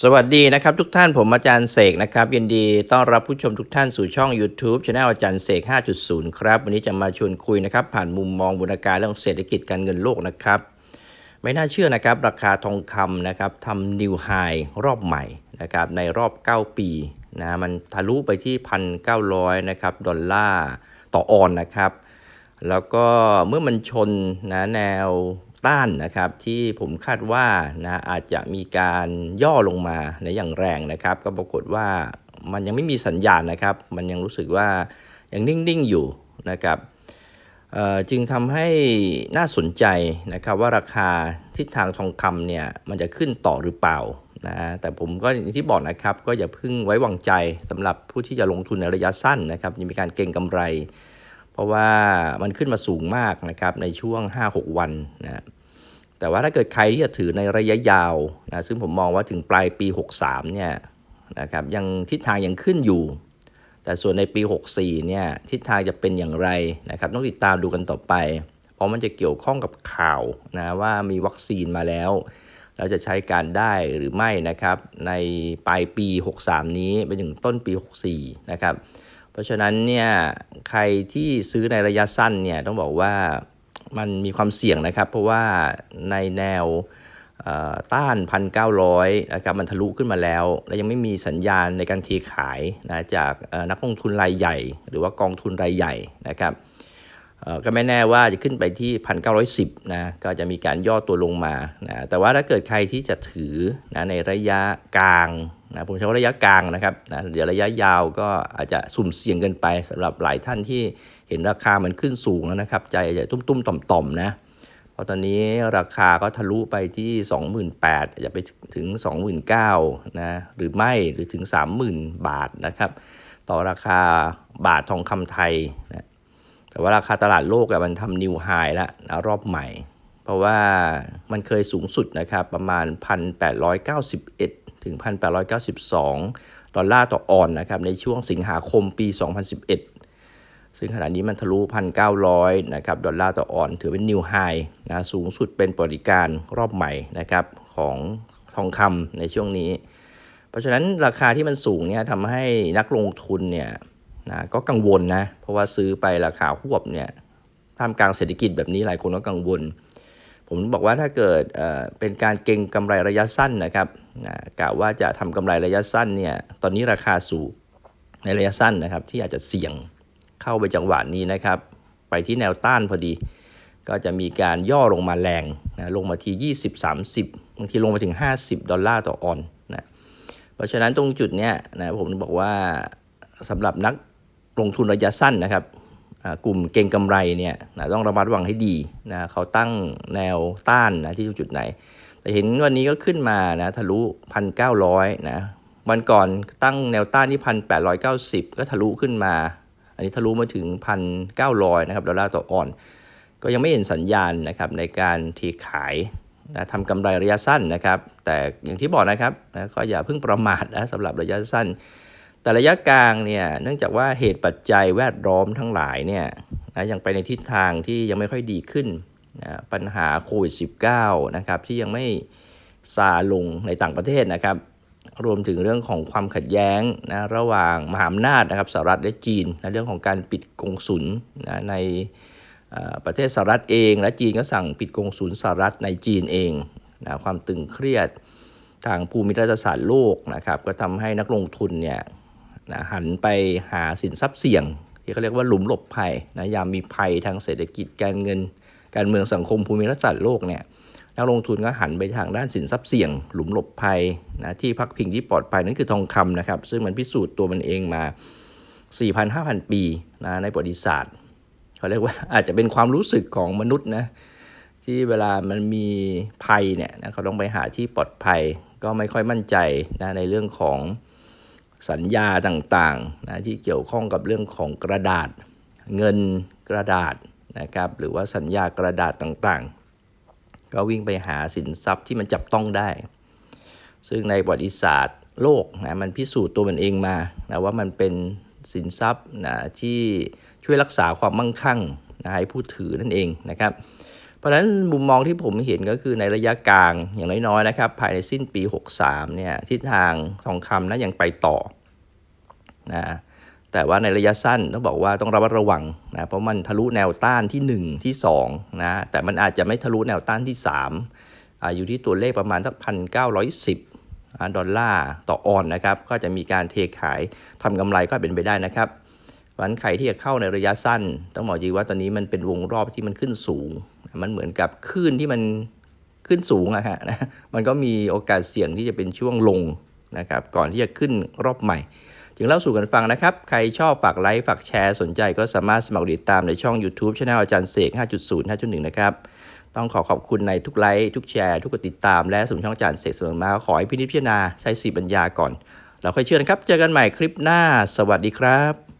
สวัสดีนะครับทุกท่านผมอาจารย์เสกนะครับยินดีต้อนรับผู้ชมทุกท่านสู่ช่อง YouTube Channel อาจารย์เสก 5.0 ครับ วันนี้จะมาชวนคุยนะครับผ่านมุมมองบุญการเรื่องเศรษฐกิจการเงินโลกนะครับ ไม่น่าเชื่อนะครับราคาทองคำนะครับทำนิวไฮรอบใหม่นะครับในรอบ 9 ปีนะมันทะลุไปที่ 1,900นะครับดอลลาร์ต่อออนนะครับแล้วก็เมื่อมันชนนะแนว ต้านนะครับที่ผมคาดว่านะอาจจะมีการย่อลงมาในอย่างแรงนะครับ ก็ปรากฏว่ามันยังไม่มีสัญญาณนะครับ มันยังรู้สึกว่ายังนิ่งๆอยู่นะครับจึงทำให้น่าสนใจนะครับว่าราคาทิศทางทองคำเนี่ยมันจะขึ้นต่อหรือเปล่านะแต่ผมก็อย่างที่บอกนะครับก็อย่าเพิ่งไว้วางใจสำหรับผู้ที่จะลงทุนในระยะสั้นนะครับยังมีการเก็งกำไร เพราะว่ามันขึ้นมาสูงมากนะครับในช่วง 5-6 วันนะ แต่ว่าถ้าเกิดใครที่จะถือในระยะยาวนะซึ่งผมมองว่าถึงปลายปี 63เนี่ยนะครับยังทิศทางยังขึ้นอยู่ แต่ส่วนในปี 64เนี่ยทิศทางจะเป็นอย่างไรนะครับต้องติดตามดูกันต่อไป เพราะมันจะเกี่ยวข้องกับข่าวนะว่ามีวัคซีนมาแล้วเราจะใช้การได้หรือไม่นะครับในปลายปี 63 นี้ไปถึงต้นปี 64นะครับเพราะฉะนั้นเนี่ยใครที่ซื้อในระยะสั้นเนี่ยต้องบอกว่า มันมีความเสี่ยงนะครับ เพราะว่าในแนวต้าน 1,900นะครับมันทะลุขึ้นมาแล้ว และยังไม่มีสัญญาณในการเทขายนะจากนักลงทุนรายใหญ่ หรือว่ากองทุนรายใหญ่นะครับก็ไม่แน่ว่าจะขึ้นไปที่ 1,910นะก็จะมีการย่อตัวลงมานะแต่ว่าถ้าเกิดใครที่จะถือนะในระยะกลาง นะผมใช้ว่าระยะกลางนะครับนะเดี๋ยวระยะยาวก็อาจจะสุ่มเสี่ยงเกินไปสำหรับหลายท่านที่เห็นราคามันขึ้นสูงแล้วนะครับ ใจอาจจะตุ้มๆต่อมๆนะเพราะตอนนี้ราคาก็ทะลุไปที่ 28,000จะไปถึง 29,000นะหรือไม่หรือถึง 30,000 บาทนะครับ ต่อราคาบาททองคำไทยนะแต่ว่าราคาตลาดโลกอะมันทำนิวไฮแล้วนะรอบใหม่ เพราะว่ามันเคยสูงสุดนะครับประมาณ 1,891 ถึง 1,892 ดอลลาร์ต่อออนนะครับในช่วงสิงหาคมปี 2011 ซึ่งขณะนี้มันทะลุ 1,900 นะครับดอลลาร์ต่อออน ถือเป็นนิวไฮนะสูงสุดเป็นบริการรอบใหม่นะครับของทองคำในช่วงนี้ เพราะฉะนั้นราคาที่มันสูงเนี่ยทำให้นักลงทุนเนี่ยนะก็กังวลนะ เพราะว่าซื้อไปราคาหวบเนี่ยท่ามกลางเศรษฐกิจแบบนี้หลายคนก็กังวล ผมบอกว่าถ้าเกิดเป็นการเก็งกำไรระยะสั้นนะครับนะกะว่าจะทำกำไรระยะสั้นเนี่ยตอนนี้ราคาสูงในระยะสั้นนะครับ ที่อาจจะเสี่ยงเข้าไปจังหวะนี้นะครับ ไปที่แนวต้านพอดี ก็จะมีการย่อลงมาแรงนะลงมาที่ 20 30บางทีลงมาถึง 50 ดอลลาร์ต่อออนนะเพราะฉะนั้นตรงจุดเนี้ยนะผมบอกว่าสำหรับนักลงทุนระยะสั้นนะครับ กลุ่มเก่งกำไรเนี่ยนะต้องระมัดระวังให้ดีนะเขาตั้งแนวต้านนะที่จุดไหน แต่เห็นวันนี้ก็ขึ้นมานะทะลุ1,900นะวันก่อนตั้งแนวต้านที่1,890ก็ทะลุขึ้นมา อันนี้ทะลุมาถึง1,900นะครับดอลลาร์ต่อออน ก็ยังไม่เห็นสัญญาณนะครับในการเทขายนะทำกำไรระยะสั้นนะครับ แต่อย่างที่บอกนะครับนะก็อย่าเพิ่งประมาทนะสำหรับระยะสั้น แต่ระยะกลางเนี่ยเนื่องจากว่าเหตุปัจจัยแวดล้อมทั้งหลายเนี่ยนะยังไปในทิศทางที่ยังไม่ค่อยดีขึ้นนะปัญหาโควิด -19 นะครับที่ยังไม่ซาลงในต่างประเทศนะครับ รวมถึงเรื่องของความขัดแย้งนะระหว่างมหาอำนาจนะครับสหรัฐและจีนนะเรื่องของการปิดกงสุลนะในประเทศสหรัฐเอง และจีนก็สั่งปิดกงสุลสหรัฐในจีนเองนะความตึงเครียดทางภูมิรัฐศาสตร์โลกนะครับก็ทำให้นักลงทุนเนี่ย นะหันไปหาสินทรัพย์เสี่ยง ที่เขาเรียกว่าหลุมหลบภัยนะยามมีภัยทางเศรษฐกิจการเงิน การเมืองสังคมภูมิรัฐศาสตร์โลกเนี่ยนักลงทุนก็หันไปทางด้านสินทรัพย์เสี่ยง หลุมหลบภัยนะที่พักพิงที่ปลอดภัยนั่นคือทองคำนะครับ ซึ่งมันพิสูจน์ตัวมันเองมา 4,000-5,000 ปีนะในประวัติศาสตร์เขาเรียกว่าอาจจะเป็นความรู้สึกของมนุษย์นะที่เวลามันมีภัยเนี่ยนะเขาต้องไปหาที่ปลอดภัย ก็ไม่ค่อยมั่นใจนะในเรื่องของ สัญญาต่างๆนะที่เกี่ยวข้องกับเรื่องของกระดาษ เงินกระดาษนะครับหรือว่าสัญญากระดาษต่างๆ ก็วิ่งไปหาสินทรัพย์ที่มันจับต้องได้ ซึ่งในประวัติศาสตร์โลกนะมันพิสูจน์ตัวมันเองมานะว่ามันเป็นสินทรัพย์นะที่ช่วยรักษาความมั่งคั่งนะให้ผู้ถือนั่นเองนะครับ ราะฉะนั้นมุมมองที่ผมเห็นก็คือในระยะกลางอย่างน้อยๆนะครับ ภายในสิ้นปี 63เนี่ยทิศทางทองคำนะยังไปต่อนะแต่ว่าในระยะสั้นต้องบอกว่าต้องระมัดระวังนะเพราะมันทะลุแนวต้านที่ 1 ที่2นะแต่มันอาจจะไม่ทะลุแนวต้านที่ 3อาอยู่ที่ตัวเลขประมาณสักพันเก้าร้อยสิบดอลลาร์ต่อออนนะครับ ก็จะมีการเทขายทำกำไรก็เป็นไปได้นะครับวันใครที่จะเข้าในระยะสั้น ต้องบอกจริงว่าตอนนี้มันเป็นวงรอบที่มันขึ้นสูง มันเหมือนกับคลื่นที่มันขึ้นสูงอะฮะนะมันก็มีโอกาสเสี่ยงที่จะเป็นช่วงลงนะครับก่อนที่จะขึ้นรอบใหม่ถึงเล่าสู่กันฟังนะครับ ใครชอบฝากไลค์ฝากแชร์สนใจก็สามารถสมัครติดตามในช่อง YouTube ช anel อาจารย์เสก 5.0 5.1 นะครับ ต้องขอขอบคุณในทุกไลค์ ทุกแชร์ ทุกกดติดตาม และสุ่มช่องอาจารย์เสกเสมอมา ขอให้พินิจพิจารณาใช้สีปัญญาก่อน เราค่อยเชื่อนะครับ เจอกันใหม่คลิปหน้า สวัสดีครับ